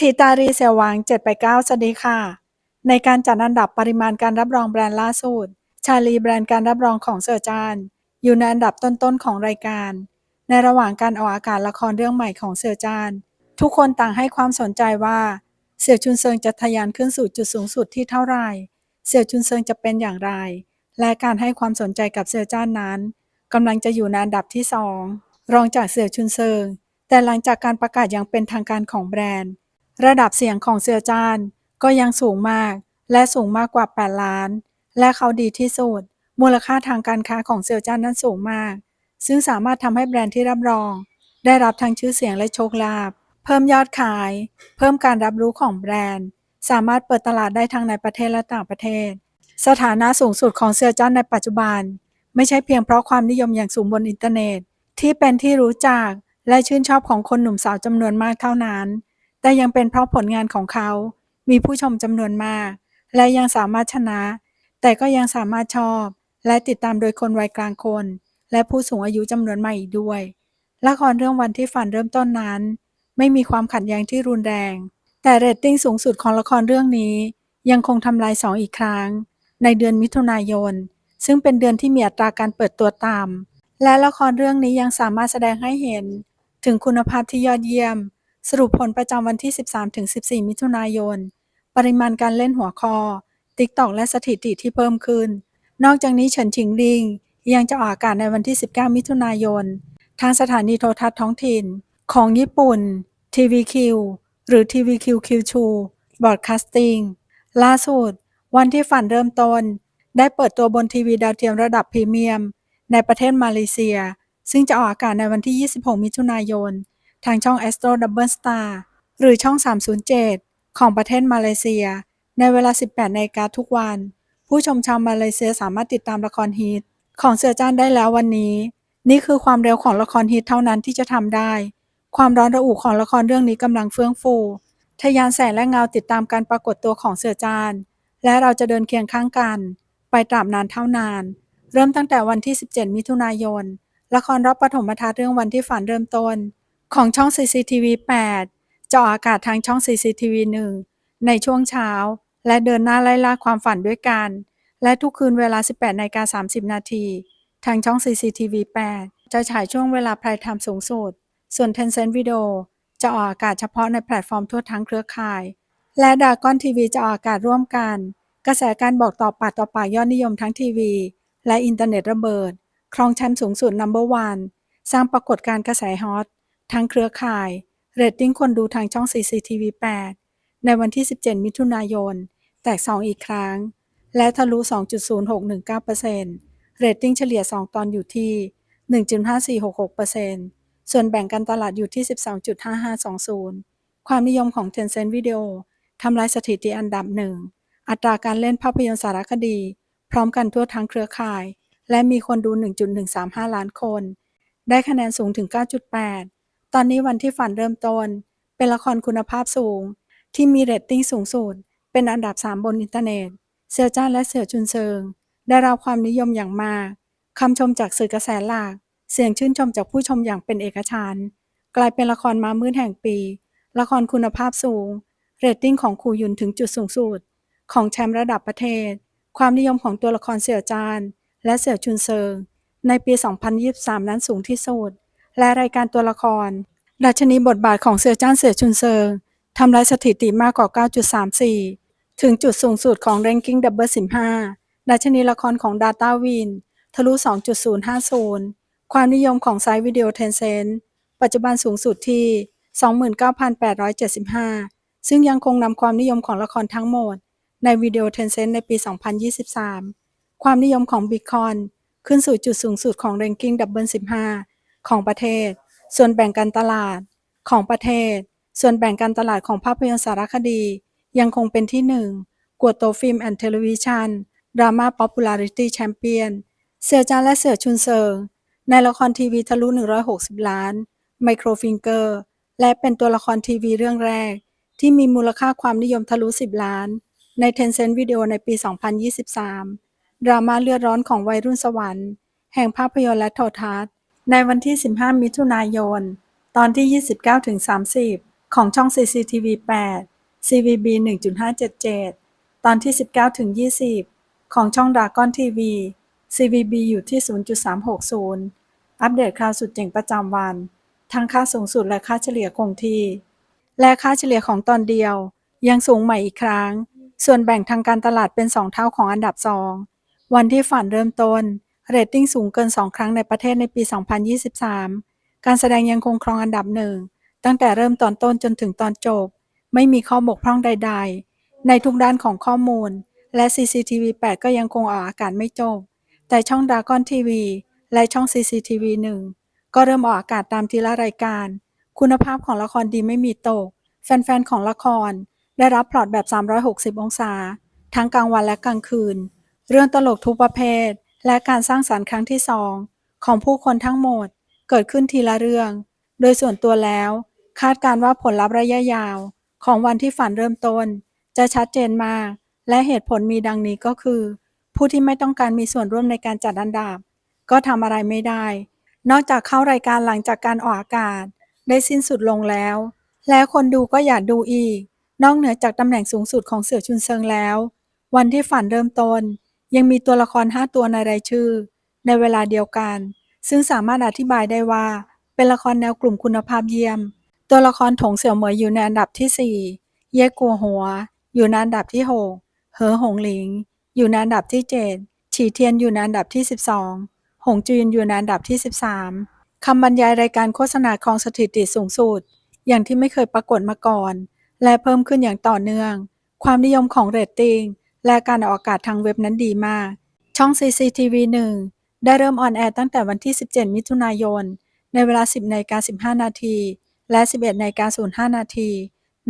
ทีตารีเซลวัง7ไป9สวัสดีค่ะ ในการจัดอันดับปริมาณการรับรองแบรนด์ล่าสุด ชาลีแบรนด์การรับรองของเซอร์จาน อยู่ในอันดับต้นๆของรายการ ในระหว่างการออกอากาศละครเรื่องใหม่ของเซอร์จาน ทุกคนต่างให้ความสนใจว่า เสี่ยวชุนเซิงจะทะยานขึ้นสู่จุดสูงสุดที่เท่าไหร่ เสี่ยวชุนเซิงจะเป็นอย่างไร และการให้ความสนใจกับเซอร์จานนั้นกำลังจะอยู่ในอันดับที่สองรองจากเสี่ยวชุนเซิง แต่หลังจากการประกาศอย่างเป็นทางการของแบรนด์ ระดับเสียงของเซียวจานก็ยังสูงมาก และสูงมากกว่า 8 ล้าน และเขาดีที่สุด มูลค่าทางการค้าของเซียวจานนั้นสูงมาก ซึ่งสามารถทำให้แบรนด์ที่รับรอง ได้รับทั้งชื่อเสียงและโชคลาภเพิ่มยอดขาย เพิ่มการรับรู้ของแบรนด์ สามารถเปิดตลาดได้ทั้งในประเทศและต่างประเทศ สถานะสูงสุดของเซียวจานในปัจจุบัน ไม่ใช่เพียงเพราะความนิยมอย่างสูงบนอินเทอร์เน็ต ที่เป็นที่รู้จักและชื่นชอบของคนหนุ่มสาวจำนวนมากเท่านั้น แต่ยังเป็นเพราะผลงานของเขา มีผู้ชมจำนวนมาก และยังสามารถชนะ แต่ก็ยังสามารถชอบ และติดตามโดยคนวัยกลางคน และผู้สูงอายุจำนวนมากอีกด้วย ละครเรื่องวันที่ฝันเริ่มต้นนั้น ไม่มีความขัดแย้งที่รุนแรง แต่เรตติ้งสูงสุดของละครเรื่องนี้ ยังคงทำลายสองอีกครั้ง ในเดือนมิถุนายน ซึ่งเป็นเดือนที่มีอัตราการเปิดตัวต่ำและละครเรื่องนี้ยังสามารถแสดงให้เห็น ถึงคุณภาพที่ยอดเยี่ยม สรุปผลประจำวันที่ 13-14 มิถุนายน ปริมาณการเล่นหัวข้อ TikTok และสถิติที่เพิ่มขึ้น นอกจากนี้เฉินชิงลิง ยังจะออกอากาศในวันที่ 19 มิถุนายน ทางสถานีโทรทัศน์ท้องถิ่น ของญี่ปุ่น TVQ หรือ TVQ Q2 Broadcasting ล่าสุด วันที่ฝันเริ่มต้น ได้เปิดตัวบนทีวีดาวเทียมระดับพรีเมียม ในประเทศมาเลเซีย ซึ่งจะออกอากาศในวันที่ 26 มิถุนายน ทางช่อง Astro Double Star หรือช่อง 307 ของประเทศมาเลเซีย ในเวลา 18นาฬิกาทุกวัน ผู้ชมชาวมาเลเซียสามารถติดตามละครฮิตของเสือจ้านได้แล้ววันนี้ นี่คือความเร็วของละครฮิตเท่านั้นที่จะทำได้ ความร้อนระอุของละครเรื่องนี้กำลังเฟื่องฟูทยานแสงและเงาติดตามการปรากฏตัวของเสือจาน และเราจะเดินเคียงข้างกัน ไปตราบนานเท่านาน เริ่มตั้งแต่วันที่ 17 มิถุนายน ละครรอบปฐมทัศน์เรื่องวันที่ฝันเริ่มต้น ของช่อง CCTV 8จะออกอากาศทางช่อง CCTV 1 ในช่วงเช้า และเดินหน้าไล่ล่าความฝันด้วยกัน และทุกคืนเวลา 18นาฬิกา30 นาที ทางช่อง CCTV 8 จะฉายช่วงเวลาไพร์ไทม์สูงสุด ส่วน Tencent Video จะออกอากาศเฉพาะในแพลตฟอร์มทั่วทั้งเครือข่าย และดากอนทีวีจะออกอากาศร่วมกัน กระแสการบอกต่อปากต่อปากยอดนิยมทั้งทีวี และอินเทอร์เน็ตระเบิด ครองแชมป์สูงสุด Number One สร้างปรากฏการณ์กระแสฮอต ทั้งเครือข่าย เรตติ้งคนดูทางช่อง CCTV 8 ในวันที่ 17 มิถุนายน แตก 2 อีกครั้ง และทะลุ 2.0619%เรตติ้งเฉลี่ย 2 ตอนอยู่ที่ 1.5466%ส่วนแบ่งการตลาดอยู่ที่ 12.5520 ความนิยมของ Tencent Video ทำลายสถิติอันดับหนึ่ง อัตราการเล่นภาพยนตร์สารคดี พร้อมกันทั่วทั้งเครือข่าย และมีคนดู 1.135 ล้านคน ได้คะแนนสูงถึง 9.8 ตอนนี้วันที่ฝันเริ่มต้น เป็นละครคุณภาพสูง ที่มีเรตติ้งสูงสุด เป็นอันดับ 3 บนอินเทอร์เน็ต เซียวจ้านและเสี่ยวจุนเซิง ได้รับความนิยมอย่างมากคำชมจากสื่อกระแสหลัก เสียงชื่นชมจากผู้ชมอย่างเป็นเอกฉันท์กลายเป็นละครมามืดแห่งปี ละครคุณภาพสูง เรตติ้งของครูยุนถึงจุดสูงสุด ของแชมป์ระดับประเทศ ความนิยมของตัวละครเสี่ยวจานและเสี่ยวจุนเซิง ในปี 2023 นั้นสูงที่สุด และรายการตัวละคร ดัชนีบทบาทของเสี่ยวจ้านเสี่ยวจุนเซิงทำลายสถิติมากกว่า 9.34 ถึงจุดสูงสุดของ Ranking Double 15 ดัชนีละครของ Data Win ทะลุ 2.050 ความนิยมของไซต์วิดีโอ Tencent ปัจจุบันสูงสุดที่ 29,875 ซึ่งยังคงนำความนิยมของละครทั้งหมด ในวิดีโอ Tencent ในปี 2023 ความนิยมของ Bitcoin ขึ้นสู่จุดสูงสุดของ Ranking Double 15 ของประเทศ ส่วนแบ่งการตลาดของประเทศ ส่วนแบ่งการตลาดของภาพยนตร์สารคดี ยังคงเป็นที่หนึ่งกัวโตฟิล์มแอนด์เทลวิชันดราม่าป๊อปปูลาริตี้แชมเปี้ยน เสี่ยวจานและเสี่ยวชุนเซิง ในละครทีวีทะลุ 160 ล้าน ไมโครฟิงเกอร์ และเป็นตัวละครทีวีเรื่องแรก ที่มีมูลค่าความนิยมทะลุ 10 ล้าน ใน Tencent Video ในปี 2023 ดราม่าเลือดร้อนของวัยรุ่นสวรรค์ แห่งภาพยนตร์และโทรทัศน์ ในวันที่ 15 มิถุนายน ตอนที่ 29-30 ของช่อง CCTV 8 CVB 1.577 ตอนที่ 19ถึง20 ของช่อง Dragon TV CVB อยู่ที่ 0.360 อัปเดตข่าวสุดเจ๋งประจำวัน ทั้งค่าสูงสุดและค่าเฉลี่ยคงที่ และค่าเฉลี่ยของตอนเดียว ยังสูงใหม่อีกครั้ง ส่วนแบ่งทางการตลาดเป็น 2 เท่าของอันดับ 2 วันที่ฝันเริ่มต้น เรตติ้งสูงเกิน 2 ครั้งในประเทศในปี 2023 การแสดงยังคงครองอันดับหนึ่ง ตั้งแต่เริ่มตอนต้นจนถึงตอนจบ ไม่มีข้อบกพร่องใด ๆ ในทุกด้านของข้อมูล และ CCTV 8 ก็ยังคงออกอากาศไม่จบ แต่ช่อง Dragon TV และช่อง CCTV 1 ก็เริ่มออกอากาศตามทีละรายการ คุณภาพของละครดีไม่มีตก แฟนๆ ของละคร ได้รับพล็อตแบบ 360 องศา ทั้งกลางวันและกลางคืน เรื่องตลกทุกประเภท และการสร้างสรรค์ครั้งที่สองของผู้คนทั้งหมดเกิดขึ้นทีละเรื่อง โดยส่วนตัวแล้ว คาดการณ์ว่าผลลัพธ์ระยะยาว ของวันที่ฝันเริ่มต้น จะชัดเจนมาก และเหตุผลมีดังนี้ก็คือ ผู้ที่ไม่ต้องการมีส่วนร่วมในการจัดอันดับ ก็ทำอะไรไม่ได้ นอกจากเข้ารายการหลังจากการออกอากาศ ได้สิ้นสุดลงแล้ว และคนดูก็อยากดูอีก นอกเหนือจากตำแหน่งสูงสุดของเสือชุนเซิงแล้ว วันที่ฝันเริ่มต้น ยังมีตัวละคร 5 ตัวในรายชื่อ ในเวลาเดียวกัน ซึ่งสามารถอธิบายได้ว่า เป็นละครแนวกลุ่มคุณภาพเยี่ยม ตัวละครถงเสี่ยวเหมยอยู่ในอันดับที่ 4 เย่กัวหัว อยู่ในอันดับที่ 6 เหอหงหลิง อยู่ในอันดับที่ 7 ฉีเทียนอยู่ในอันดับที่ 12 หงจืนอยู่ในอันดับที่ 13 คำบรรยายรายการโฆษณาครองสถิติสูงสุด อย่างที่ไม่เคยปรากฏมาก่อน และเพิ่มขึ้นอย่างต่อเนื่อง ความนิยมของเรตติ้ง และการออกอากาศทางเว็บนั้นดีมาก ช่อง CCTV 1 ได้เริ่มออนแอร์ตั้งแต่วันที่ 17 มิถุนายน ในเวลา 10นาฬิกา15 นาที และ 11นาฬิกา05 นาที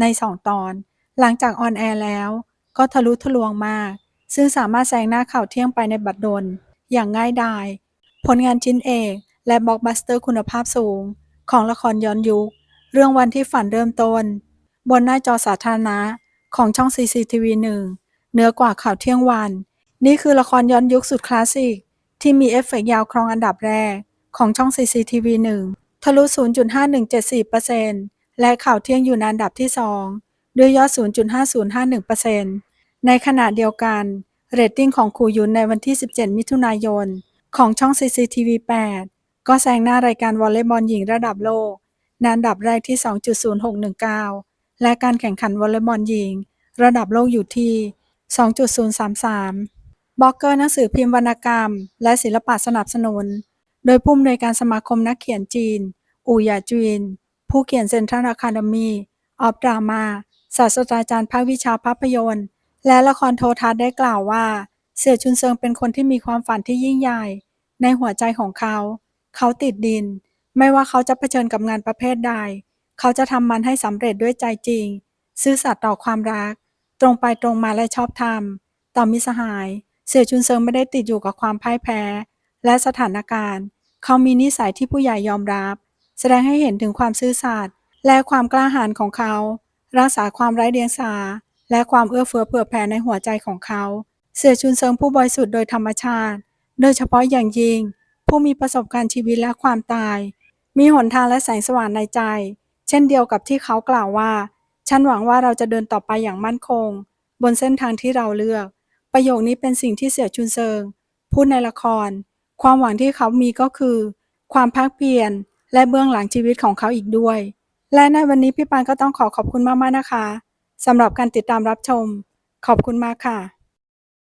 ใน 2 ตอน หลังจากออนแอร์แล้ว ก็ทะลุทะลวงมาก ซึ่งสามารถแซงหน้าข่าวเที่ยงไปในบัดดล อย่างง่ายดาย ผลงานชิ้นเอกและบล็อกบัสเตอร์คุณภาพสูง ของละครย้อนยุค เรื่องวันที่ฝันเริ่มต้น บนหน้าจอสาธารณะของช่อง CCTV 1 เหนือกว่าข่าวเที่ยงวัน นี่คือละครย้อนยุคสุดคลาสสิก ที่มีเอฟเฟกต์ยาวครองอันดับแรก ของช่อง CCTV 1 ทะลุ 0.5174%และข่าวเที่ยงอยู่ในอันดับที่ 2 ด้วยยอด 0.5051%ในขณะเดียวกัน เรตติ้งของครูยุนในวันที่ 17 มิถุนายน ของช่อง CCTV 8 ก็แซงหน้ารายการวอลเลย์บอลหญิงระดับโลกในอันดับแรกที่ 2.0619 และการแข่งขันวอลเลย์บอลหญิง ระดับโลกอยู่ที่ 2.033 บล็อกเกอร์หนังสือพิมพ์วรรณกรรม และศิลปะสนับสนุน โดยผู้อำนวยการสมาคมนักเขียนจีน อูหยาจีน ผู้เขียนเซ็นทรัลอะคาเดมีออฟดรามาศาสตราจารย์ภาควิชาภาพยนตร์ และละครโทรทัศน์ได้กล่าวว่า เสี่ยชุนเซิงเป็นคนที่มีความฝันที่ยิ่งใหญ่ ในหัวใจของเขา เขาติดดิน ไม่ว่าเขาจะเผชิญกับงานประเภทใด เขาจะทำมันให้สำเร็จด้วยใจจริง ซื่อสัตย์ต่อความรัก ตรงไปตรงมาและชอบธรรม ต่อมิสหาย เสี่ยชุนเซิงไม่ได้ติดอยู่กับความพ่ายแพ้ และสถานการณ์ เขามีนิสัยที่ผู้ใหญ่ยอมรับ แสดงให้เห็นถึงความซื่อสัตย์และความกล้าหาญของเขา รักษาความไร้เดียงสา และความเอื้อเฟื้อเผื่อแผ่ในหัวใจของเขา เสี่ยชุนเซิงผู้บริสุทธิ์โดยธรรมชาติ โดยเฉพาะอย่างยิ่ง ผู้มีประสบการณ์ชีวิตและความตาย มีหนทางและแสงสว่างในใจ เช่นเดียวกับที่เขากล่าวว่า ฉันหวังว่าเราจะเดินต่อไปอย่างมั่นคง บนเส้นทางที่เราเลือก ประโยคนี้เป็นสิ่งที่เสี่ยชุนเซิง พูดในละคร ความหวังที่เขามีก็คือ ความภาคเพียรและเบื้องหลังชีวิตของเขาอีกด้วย และในวันนี้พี่ปานก็ต้องขอขอบคุณมากๆนะคะสำหรับการติดตามรับชม ขอบคุณมากค่ะ